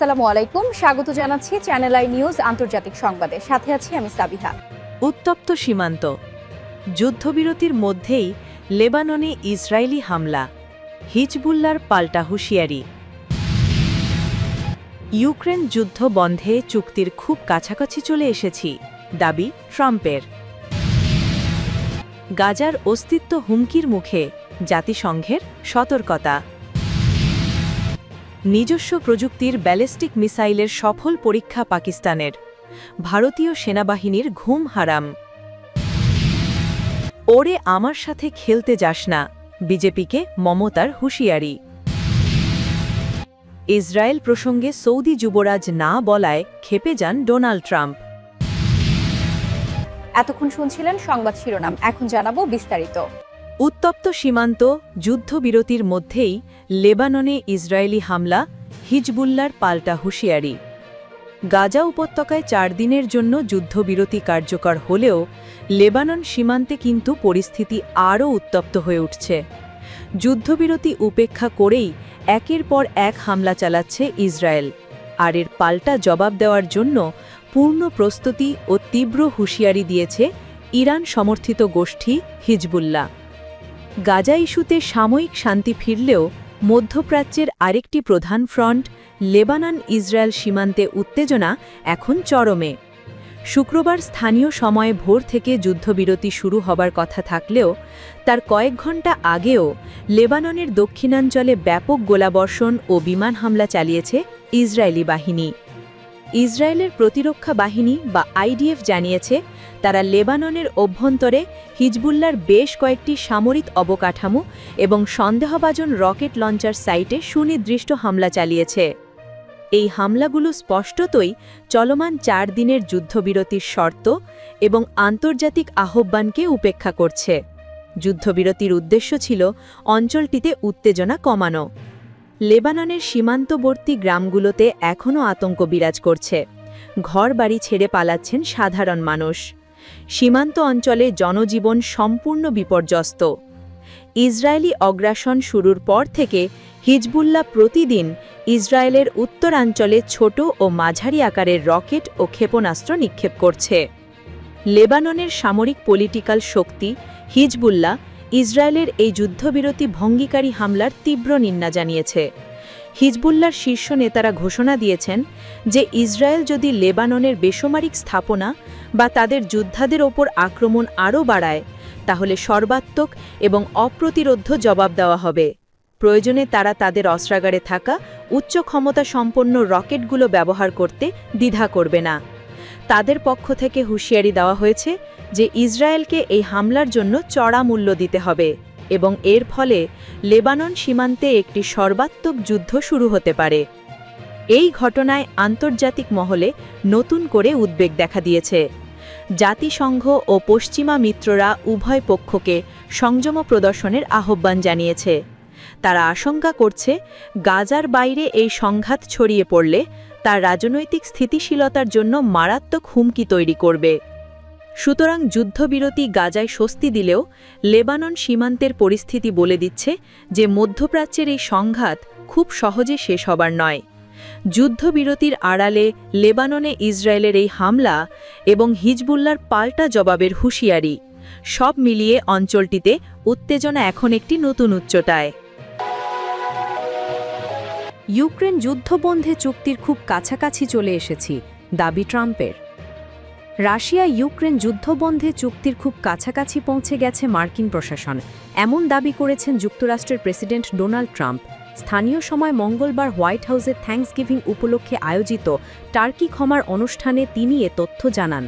আসসালামু আলাইকুম। স্বাগত জানাচ্ছি চ্যানেল আই নিউজ আন্তর্জাতিক সংবাদে। সাথে আছি আমি সাবিহা। উত্তপ্ত সীমান্ত। যুদ্ধবিরতির মধ্যেই লেবাননে ইসরায়েলি হামলা। হিজবুল্লার পাল্টা হুঁশিয়ারি। ইউক্রেন যুদ্ধ বন্ধে চুক্তির খুব কাছাকাছি চলে এসেছি, দাবি ট্রাম্পের। গাজার অস্তিত্ব হুমকির মুখে জাতিসংঘের সতর্কতা। নিজস্ব প্রযুক্তির ব্যালিস্টিক মিসাইলের সফল পরীক্ষা পাকিস্তানের। ভারতীয় সেনাবাহিনীর ঘুম হারাম। ওরে আমার সাথে খেলতে যাস না, বিজেপিকে মমতার হুঁশিয়ারি। ইসরায়েল প্রসঙ্গে সৌদি যুবরাজ না বলায় খেপে যান ডোনাল্ড ট্রাম্প। এতক্ষণ শুনছিলেন সংবাদ শিরোনাম, এখন জানাব বিস্তারিত। উত্তপ্ত সীমান্ত যুদ্ধবিরতির মধ্যেই লেবাননে ইসরায়েলি হামলা হিজবুল্লার পাল্টা হুঁশিয়ারি। গাজা উপত্যকায় চার দিনের জন্য যুদ্ধবিরতি কার্যকর হলেও লেবানন সীমান্তে কিন্তু পরিস্থিতি আরও উত্তপ্ত হয়ে উঠছে। যুদ্ধবিরতি উপেক্ষা করেই একের পর এক হামলা চালাচ্ছে ইসরায়েল, আর এর পাল্টা জবাব দেওয়ার জন্য পূর্ণ প্রস্তুতি ও তীব্র হুঁশিয়ারি দিয়েছে ইরান সমর্থিত গোষ্ঠী হিজবুল্লাহ। গাজা ইস্যুতে সাময়িক শান্তি ফিরলেও মধ্যপ্রাচ্যের আরেকটি প্রধান ফ্রন্ট, লেবানন ইসরায়েল সীমান্তে উত্তেজনা এখন চরমে। শুক্রবার স্থানীয় সময়ে ভোর থেকে যুদ্ধবিরতি শুরু হবার কথা থাকলেও, তার কয়েক ঘণ্টা আগেও লেবাননের দক্ষিণাঞ্চলে ব্যাপক গোলাবর্ষণ ও বিমান হামলা চালিয়েছে ইসরায়েলি বাহিনী। ইসরায়েলের প্রতিরক্ষা বাহিনী বা আইডিএফ জানিয়েছে তারা লেবাননের অভ্যন্তরে হিজবুল্লার বেশ কয়েকটি সামরিক অবকাঠামো এবং সন্দেহভাজন রকেট লঞ্চার সাইটে সুনির্দিষ্ট হামলা চালিয়েছে। এই হামলাগুলো স্পষ্টতই চলমান চার দিনের যুদ্ধবিরতির শর্ত এবং আন্তর্জাতিক আহ্বানকে উপেক্ষা করছে। যুদ্ধবিরতির উদ্দেশ্য ছিল অঞ্চলটিতে উত্তেজনা কমানো। লেবাননের সীমান্তবর্তী গ্রামগুলোতে এখনও আতঙ্ক বিরাজ করছে। ঘরবাড়ি ছেড়ে পালাচ্ছেন সাধারণ মানুষ। সীমান্ত অঞ্চলে জনজীবন সম্পূর্ণ বিপর্যস্ত। ইসরায়েলি অগ্রাসন শুরুর পর থেকে হিজবুল্লাহ প্রতিদিন ইসরায়েলের উত্তরাঞ্চলে ছোট ও মাঝারি আকারের রকেট ও ক্ষেপণাস্ত্র নিক্ষেপ করছে। লেবাননের সামরিক পলিটিক্যাল শক্তি হিজবুল্লাহ ইসরায়েলের এই যুদ্ধবিরতি ভঙ্গিকারী হামলার তীব্র নিন্দা জানিয়েছে। হিজবুল্লার শীর্ষ নেতারা ঘোষণা দিয়েছেন যে ইসরায়েল যদি লেবাননের বেসামরিক স্থাপনা বা তাদের যোদ্ধাদের ওপর আক্রমণ আরও বাড়ায়, তাহলে সর্বাত্মক এবং অপ্রতিরোধ্য জবাব দেওয়া হবে। প্রয়োজনে তারা তাদের অস্ত্রাগারে থাকা উচ্চ ক্ষমতা সম্পন্ন রকেটগুলো ব্যবহার করতে দ্বিধা করবে না। তাদের পক্ষ থেকে হুঁশিয়ারি দেওয়া হয়েছে যে ইসরায়েলকে এই হামলার জন্য চড়া মূল্য দিতে হবে। এবং এর ফলে লেবানন সীমান্তে একটি সর্বাত্মক যুদ্ধ শুরু হতে পারে। এই ঘটনায় আন্তর্জাতিক মহলে নতুন করে উদ্বেগ দেখা দিয়েছে। জাতিসংঘ ও পশ্চিমা মিত্ররা উভয় পক্ষকে সংযম প্রদর্শনের আহ্বান জানিয়েছে। তারা আশঙ্কা করছে, গাজার বাইরে এই সংঘাত ছড়িয়ে পড়লে তার রাজনৈতিক স্থিতিশীলতার জন্য মারাত্মক হুমকি তৈরি করবে। সুতরাং যুদ্ধবিরতি গাজায় স্বস্তি দিলেও লেবানন সীমান্তের পরিস্থিতি বলে দিচ্ছে যে মধ্যপ্রাচ্যের এই সংঘাত খুব সহজে শেষ হবার নয়। যুদ্ধবিরতির আড়ালে লেবাননে ইসরায়েলের এই হামলা এবং হিজবুল্লার পাল্টা জবাবের হুঁশিয়ারি সব মিলিয়ে অঞ্চলটিতে উত্তেজনা এখন একটি নতুন উচ্চতায়। ইউক্রেন যুদ্ধবন্ধে চুক্তির খুব কাছাকাছি চলে এসেছি, দাবি ট্রাম্পের। রাশিয়া ইউক্রেন যুদ্ধবন্ধে চুক্তির খুব কাছাকাছি পৌঁছে গেছে মার্কিন প্রশাসন। এমন দাবি করেছেন যুক্তরাষ্ট্রের প্রেসিডেন্ট ডোনাল্ড ট্রাম্প। স্থানীয় সময় মঙ্গলবার হোয়াইট হাউসে থ্যাঙ্কসগিভিং উপলক্ষে আয়োজিত টার্কি ক্ষমার অনুষ্ঠানে তিনি এ তথ্য জানান।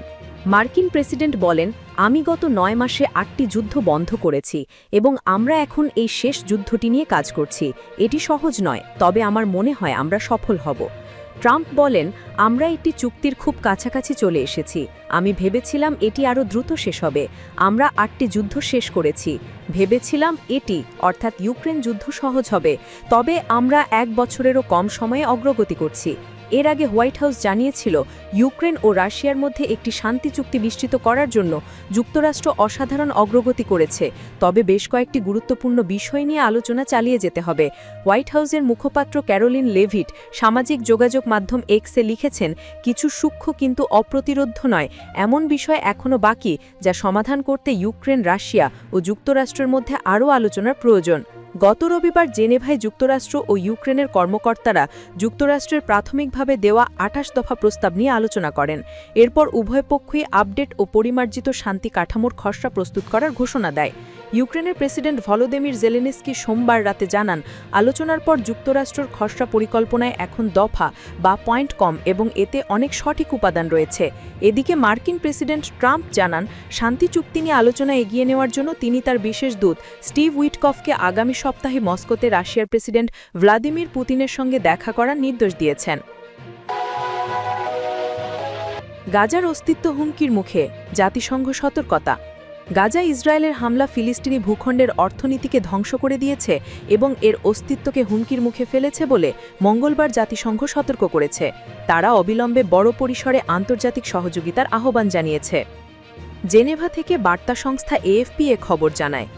মার্কিন প্রেসিডেন্ট বলেন, আমি গত নয় মাসে আটটি যুদ্ধ বন্ধ করেছি এবং আমরা এখন এই শেষ যুদ্ধটি নিয়ে কাজ করছি। এটি সহজ নয়, তবে আমার মনে হয় আমরা সফল হব। ট্রাম্প বলেন, আমরা একটি চুক্তির খুব কাছাকাছি চলে এসেছি। আমি ভেবেছিলাম এটি আরও দ্রুত শেষ হবে। আমরা আটটি যুদ্ধ শেষ করেছি। ভেবেছিলাম এটি, অর্থাৎ ইউক্রেন যুদ্ধ সহজ হবে। তবে আমরা এক বছরেরও কম সময়ে অগ্রগতি করছি। এর আগে হোয়াইট হাউস জানিয়েছিল, ইউক্রেন ও রাশিয়ার মধ্যে একটি শান্তি চুক্তি নিশ্চিত করার জন্য যুক্তরাষ্ট্র অসাধারণ অগ্রগতি করেছে। তবে বেশ কয়েকটি গুরুত্বপূর্ণ বিষয় নিয়ে আলোচনা চালিয়ে যেতে হবে। হোয়াইট হাউসের মুখপাত্র ক্যারোলিন লেভিট সামাজিক যোগাযোগ মাধ্যম এক্সে লিখেছেন, কিছু সূক্ষ্ম কিন্তু অপ্রতিরোধ্য নয়। এমন বিষয় এখনও বাকি, যা সমাধান করতে ইউক্রেন, রাশিয়া ও যুক্তরাষ্ট্রের মধ্যে আরও আলোচনার প্রয়োজন। গত রবিবার জেনেভায় যুক্তরাষ্ট্র ও ইউক্রেনের কর্মকর্তারা যুক্তরাষ্ট্রের প্রাথমিকভাবে দেওয়া আঠাশ দফা প্রস্তাব নিয়ে আলোচনা করেন। এরপর উভয় পক্ষই আপডেট ও পরিমার্জিত শান্তি কাঠামোর খসড়া প্রস্তুত করার ঘোষণা দেয়। ইউক্রেনের প্রেসিডেন্ট ভলোদেমির জেলেনেস্কি সোমবার রাতে জানান, আলোচনার পর যুক্তরাষ্ট্রের খসড়া পরিকল্পনায় এখন দফা বা পয়েন্ট কম এবং এতে অনেক সঠিক উপাদান রয়েছে। এদিকে মার্কিন প্রেসিডেন্ট ট্রাম্প জানান, শান্তি চুক্তি নিয়ে আলোচনা এগিয়ে নেওয়ার জন্য তিনি তার বিশেষ দূত স্টিভ উইটকফকে আগামী সপ্তাহে মস্কোতে রাশিয়ার প্রেসিডেন্ট ভ্লাদিমির পুতিনের সঙ্গে দেখা করার নির্দেশ দিয়েছেন। গাজার অস্তিত্ব হুমকির মুখে জাতিসংঘ সতর্কতা। গাজা ইসরায়েলের হামলা ফিলিস্তিনি ভূখণ্ডের অর্থনীতিকে ধ্বংস করে দিয়েছে এবং এর অস্তিত্বকে হুমকির মুখে ফেলেছে বলে মঙ্গলবার জাতিসংঘ সতর্ক করেছে। তারা অবিলম্বে বড় পরিসরে আন্তর্জাতিক সহযোগিতার আহ্বান জানিয়েছে। জেনেভা থেকে বার্তা সংস্থা এএফপি এ খবর জানায়।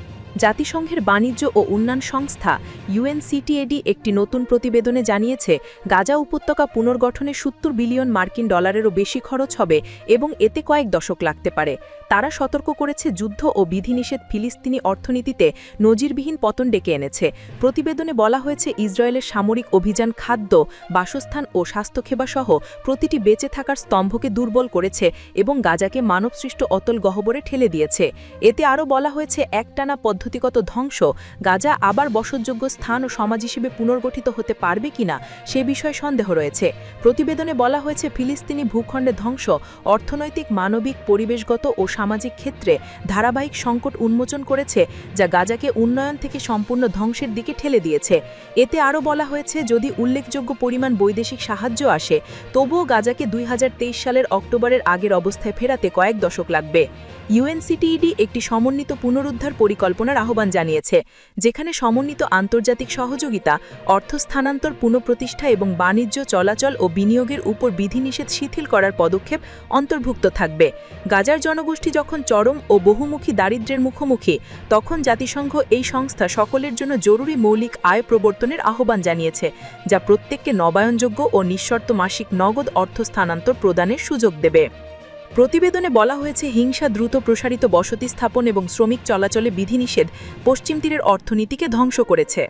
জাতিসংঘের বাণিজ্য ও উন্নয়ন সংস্থা ইউএনসিটিএডি একটি নতুন প্রতিবেদনে জানিয়েছে, গাজা উপত্যকা পুনর্গঠনে সত্তর বিলিয়ন মার্কিন ডলারেরও বেশি খরচ হবে এবং এতে কয়েক দশক লাগতে পারে। তারা সতর্ক করেছে, যুদ্ধ ও বিধিনিষেধ ফিলিস্তিনি অর্থনীতিতে নজিরবিহীন পতন ডেকে এনেছে। প্রতিবেদনে বলা হয়েছে, ইসরায়েলের সামরিক অভিযান খাদ্য, বাসস্থান ও স্বাস্থ্যসেবাসহ প্রতিটি বেঁচে থাকার স্তম্ভকে দুর্বল করেছে এবং গাজাকে মানবসৃষ্ট অতল গহ্বরে ঠেলে দিয়েছে। এতে আরও বলা হয়েছে, একটানা পদ্ধতিগত ধ্বংস, গাজা আবার বসতযোগ্য স্থান ও সমাজ হিসেবে পুনর্গঠিত হতে পারবে কিনা সে বিষয়ে সন্দেহ রয়েছে। প্রতিবেদনে বলা হয়েছে, ফিলিস্তিনি ভূখণ্ডে ধ্বংস, অর্থনৈতিক, মানবিক, পরিবেশগত ও সামাজিক ক্ষেত্রে ধারাবাহিক সংকট উন্মোচন করেছে, যা গাজাকে উন্নয়ন থেকে সম্পূর্ণ ধ্বংসের দিকে ঠেলে দিয়েছে। এতে আরও বলা হয়েছে, যদি উল্লেখযোগ্য পরিমাণ বৈদেশিক সাহায্য আসে, তবুও গাজাকে দুই হাজার তেইশ সালের অক্টোবরের আগের অবস্থায় ফেরাতে কয়েক দশক লাগবে। ইউএনসিটিইডি একটি সমন্বিত পুনরুদ্ধার পরিকল্পনার আহ্বান জানিয়েছে, যেখানে সমন্বিত আন্তর্জাতিক সহযোগিতা, অর্থ স্থানান্তর, পুনঃপ্রতিষ্ঠা এবং বাণিজ্য, চলাচল ও বিনিয়োগের উপর বিধিনিষেধ শিথিল করার পদক্ষেপ অন্তর্ভুক্ত থাকবে। গাজার জনগোষ্ঠী যখন চরম ও বহুমুখী দারিদ্র্যের মুখোমুখি, তখন জাতিসংঘ এই সংস্থা সকলের জন্য জরুরি মৌলিক আয় প্রবর্তনের আহ্বান জানিয়েছে, যা প্রত্যেককে নবায়নযোগ্য ও নিঃশর্ত মাসিক নগদ অর্থ স্থানান্তর প্রদানের সুযোগ দেবে। প্রতিবেদনে বলা হয়েছে, হিংসা দ্রুত প্রসারিত বসতি স্থাপন এবং শ্রমিক চলাচলে বিধিনিষেধ পশ্চিম তীরের অর্থনীতিকে ধ্বংস করেছে।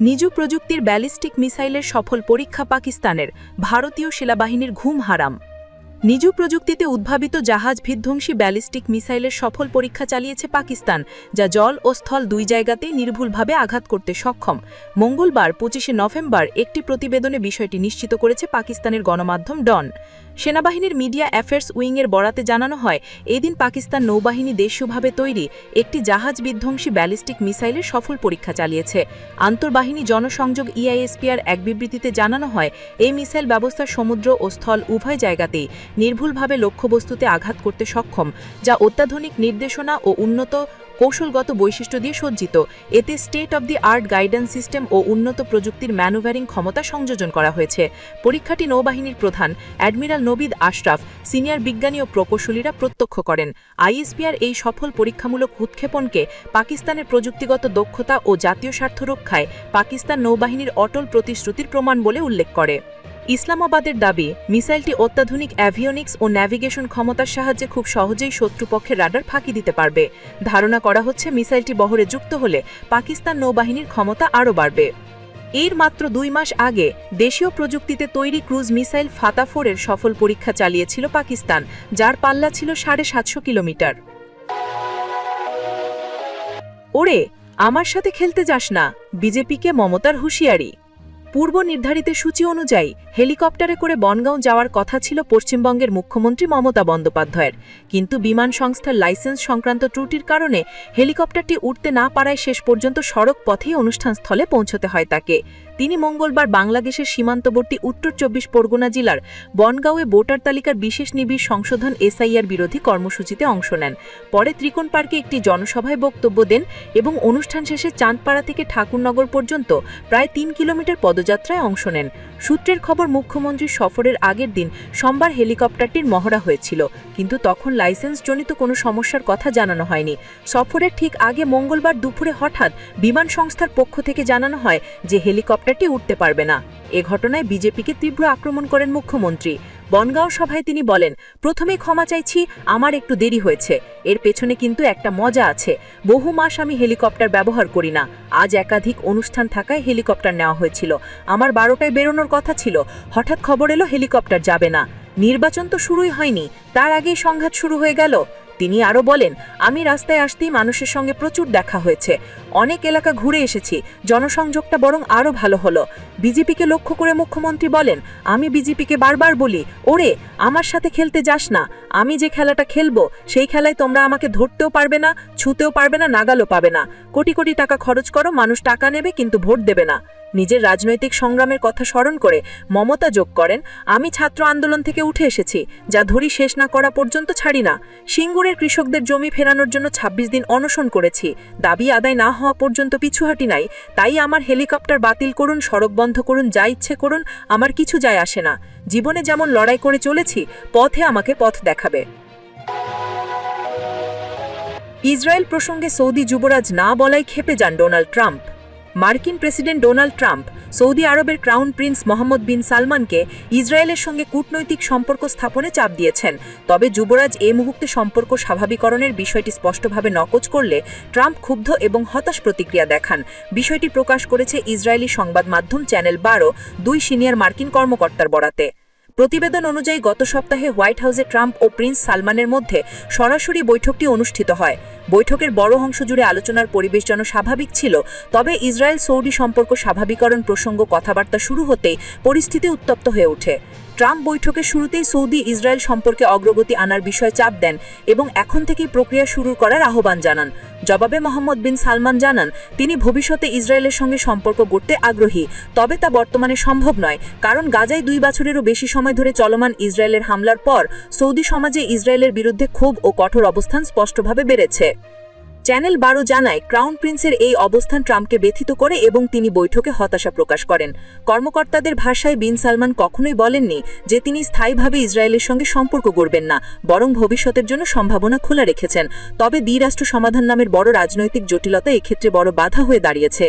নিজ প্রযুক্তির ব্যালিস্টিক মিসাইলের সফল পরীক্ষা পাকিস্তানের ভারতীয় সেনাবাহিনীর ঘুম হারাম। নিজ প্রযুক্তিতে উদ্ভাবিত জাহাজ বিধ্বংসী ব্যালিস্টিক মিসাইলের সফল পরীক্ষা চালিয়েছে পাকিস্তান, যা জল ও স্থল দুই জায়গাতেই নির্ভুলভাবে আঘাত করতে সক্ষম। মঙ্গলবার পঁচিশে নভেম্বর একটি প্রতিবেদনে বিষয়টি নিশ্চিত করেছে পাকিস্তানের গণমাধ্যম ডন। সেনাবাহিনীর মিডিয়া অ্যাফেয়ার্স উইংয়ের বরাতে জানানো হয়, এদিন পাকিস্তান নৌবাহিনী দেশীয়ভাবে তৈরি একটি জাহাজ বিধ্বংসী ব্যালিস্টিক মিসাইলের সফল পরীক্ষা চালিয়েছে। আন্তর্বাহিনী জনসংযোগ ইআইএসপিআর এক বিবৃতিতে জানানো হয়, এই মিসাইল ব্যবস্থা সমুদ্র ও স্থল উভয় জায়গাতেই নির্ভুলভাবে লক্ষ্যবস্তুতে আঘাত করতে সক্ষম, যা অত্যাধুনিক নির্দেশনা ও উন্নত কৌশলগত বৈশিষ্ট্য দিয়ে সজ্জিত। এতে state of the art guidance system ও উন্নত প্রযুক্তির ম্যানুভ্যারিং ক্ষমতা সংযোজন করা হয়েছে। পরীক্ষাটি নৌবাহিনীর প্রধান অ্যাডমিরাল নবিদ আশরাফ সিনিয়র বিজ্ঞানী ও প্রকৌশলীরা প্রত্যক্ষ করেন। আইএসপিআর এই সফল পরীক্ষামূলক উৎক্ষেপণকে পাকিস্তানের প্রযুক্তিগত দক্ষতা ও জাতীয় স্বার্থ রক্ষায় পাকিস্তান নৌবাহিনীর অটল প্রতিশ্রুতির প্রমাণ বলে উল্লেখ করে। ইসলামাবাদের দাবি, মিসাইলটি অত্যাধুনিক অ্যাভিওনিক্স ও ন্যাভিগেশন ক্ষমতার সাহায্যে খুব সহজেই শত্রুপক্ষের রাডার ফাঁকি দিতে পারবে। ধারণা করা হচ্ছে, মিসাইলটি বহরে যুক্ত হলে পাকিস্তান নৌবাহিনীর ক্ষমতা আরও বাড়বে। এর মাত্র দুই মাস আগে দেশীয় প্রযুক্তিতে তৈরি ক্রুজ মিসাইল ফাতাফোরের সফল পরীক্ষা চালিয়েছিল পাকিস্তান, যার পাল্লা ছিল সাড়ে সাতশো কিলোমিটার। ওরে, আমার সাথে খেলতে যাস না। বিজেপিকে মমতার হুঁশিয়ারি। পূর্ব নির্ধারিত সূচি অনুযায়ী হেলিকপ্টারে করে বনগাঁও যাওয়ার কথা ছিল পশ্চিমবঙ্গের মুখ্যমন্ত্রী মমতা বন্দ্যোপাধ্যায়ের। কিন্তু বিমান সংস্থার লাইসেন্স সংক্রান্ত ত্রুটির কারণে হেলিকপ্টারটি উঠতে না পারায় শেষ পর্যন্ত সড়ক পথেই অনুষ্ঠানস্থলে পৌঁছতে হয় তাকে। তিনি মঙ্গলবার বাংলাদেশের সীমান্তবর্তী উত্তর চব্বিশ পরগনা জেলার বনগাঁওয়ে ভোটার তালিকার বিশেষ নিবিড় সংশোধন এসআইআর বিরোধী কর্মসূচিতে অংশ নেন। পরে ত্রিকোণ পার্কে একটি জনসভায় বক্তব্য দেন এবং অনুষ্ঠান শেষে চাঁদপাড়া থেকে ঠাকুরনগর পর্যন্ত প্রায় তিন কিলোমিটার পদযাত্রায় অংশ নেন। সূত্রের খবর, মুখ্যমন্ত্রীর সফরের আগের দিন সোমবার হেলিকপ্টারটির মহড়া হয়েছিল, কিন্তু তখন লাইসেন্সজনিত কোনো সমস্যার কথা জানানো হয়নি। সফরের ঠিক আগে মঙ্গলবার দুপুরে হঠাৎ বিমান সংস্থার পক্ষ থেকে জানানো হয় যে হেলিকপ্টারটি উঠতে পারবে না। এ ঘটনায় বিজেপিকে তীব্র আক্রমণ করেন মুখ্যমন্ত্রী। বনগাঁও সভায় তিনি বলেন, প্রথমে ক্ষমা চাইছি, আমার একটু দেরি হয়েছে। এর পেছনে কিন্তু একটা মজা আছে। বহু মাস আমি হেলিকপ্টার ব্যবহার করি না। আজ একাধিক অনুষ্ঠান থাকায় হেলিকপ্টার নেওয়া হয়েছিল। আমার বারোটায় বেরোনোর কথা ছিল। হঠাৎ খবর এলো, হেলিকপ্টার যাবে না। নির্বাচন তো শুরুই হয়নি। তার আগেই সংঘাত শুরু হয়ে গেল। তিনি আরও বলেন, আমি রাস্তায় আসতেই মানুষের সঙ্গে প্রচুর দেখা হয়েছে। অনেক এলাকা ঘুরে এসেছি, জনসংযোগটা বরং আরও ভালো হলো। বিজেপিকে লক্ষ্য করে মুখ্যমন্ত্রী বলেন, আমি বিজেপিকে বারবার বলি, ওরে, আমার সাথে খেলতে যাস না, আমি যে খেলাটা খেলব, সেই খেলায় তোমরা আমাকে ধরতেও পারবে না, ছুতেও পারবে না, নাগালও পাবে না। কোটি কোটি টাকা খরচ করো, মানুষ টাকা নেবে, কিন্তু ভোট দেবে না। নিজের রাজনৈতিক সংগ্রামের কথা স্মরণ করে মমতা যোগ করেন, আমি ছাত্র আন্দোলন থেকে উঠে এসেছি, যা ধরি শেষ না করা পর্যন্ত ছাড়ি না। সিঙ্গুরের কৃষকদের জমি ফেরানোর জন্য ২৬ দিন অনশন করেছি। দাবি আদায় না হওয়া পর্যন্ত পিছুহাটি নাই। তাই আমার হেলিকপ্টার বাতিল করুন, সড়ক বন্ধ করুন, যা ইচ্ছে করুন, আমার কিছু যায় আসে না। জীবনে যেমন লড়াই করে চলেছি, পথে আমাকে পথ দেখাবে। ইসরায়েল প্রসঙ্গে সৌদি যুবরাজ না বলাই খেপে যান ডোনাল্ড ট্রাম্প। মার্কিন প্রেসিডেন্ট ডোনাল্ড ট্রাম্প, সৌদি আরবের ক্রাউন প্রিন্স মোহাম্মদ বিন সালমানকে ইসরায়েলের সঙ্গে কূটনৈতিক সম্পর্ক স্থাপনে চাপ দিয়েছেন। তবে যুবরাজ এ মুহূর্তে সম্পর্ক স্বাভাবিকরণের বিষয়টি স্পষ্টভাবে নকচ করলে ট্রাম্প ক্ষুব্ধ এবং হতাশ প্রতিক্রিয়া দেখান। বিষয়টি প্রকাশ করেছে ইসরায়েলি সংবাদ মাধ্যম চ্যানেল বারো, দুই সিনিয়র মার্কিন কর্মকর্তার বরাতে। প্রতিবেদন অনুযায়ী গত সপ্তাহে হোয়াইট হাউসে ট্রাম্প ও প্রিন্স সালমানের মধ্যে সরাসরি বৈঠকটি অনুষ্ঠিত হয়। বৈঠকের বড় অংশ জুড়ে আলোচনার পরিবেশ যেন স্বাভাবিক ছিল, তবে ইসরায়েল সৌদি সম্পর্ক স্বাভাবিকরণ প্রসঙ্গ কথাবার্তা শুরু হতেই পরিস্থিতি উত্তপ্ত হয়ে ওঠে। ট্রাম্প বৈঠকের শুরুতেই সৌদি ইসরায়েল সম্পর্কে অগ্রগতি আনার বিষয়ে চাপ দেন এবং এখন থেকেই প্রক্রিয়া শুরু করার আহ্বান জানান। জবাবে মোহাম্মদ বিন সালমান জানান, তিনি ভবিষ্যতে ইসরায়েলের সঙ্গে সম্পর্ক গড়তে আগ্রহী, তবে তা বর্তমানে সম্ভব নয়, কারণ গাজায় দুই বছরেরও বেশি সময় ধরে চলমান ইসরায়েলের হামলার পর সৌদি সমাজে ইসরায়েলের বিরুদ্ধে ক্ষোভ ও কঠোর অবস্থান স্পষ্টভাবে বেড়েছে। চ্যানেল বারো জানায়, ক্রাউন প্রিন্সের এই অবস্থান ট্রাম্পকে ব্যথিত করে এবং তিনি বৈঠকে হতাশা প্রকাশ করেন। কর্মকর্তাদের ভাষায় বিন সালমান কখনোই বলেননি যে তিনি স্থায়ীভাবে ইসরায়েলের সঙ্গে সম্পর্ক গড়বেন না, বরং ভবিষ্যতের জন্য সম্ভাবনা খোলা রেখেছেন। তবে দ্বিরাষ্ট্র সমাধান নামের বড় রাজনৈতিক জটিলতা এক্ষেত্রে বড় বাধা হয়ে দাঁড়িয়েছে।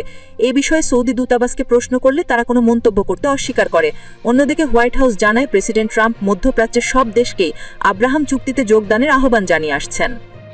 এ বিষয়ে সৌদি দূতাবাসকে প্রশ্ন করলে তারা কোনো মন্তব্য করতে অস্বীকার করে। অন্যদিকে হোয়াইট হাউস জানায়, প্রেসিডেন্ট ট্রাম্প মধ্যপ্রাচ্যের সব দেশকেই আব্রাহাম চুক্তিতে যোগদানের আহ্বান জানিয়ে আসছেন।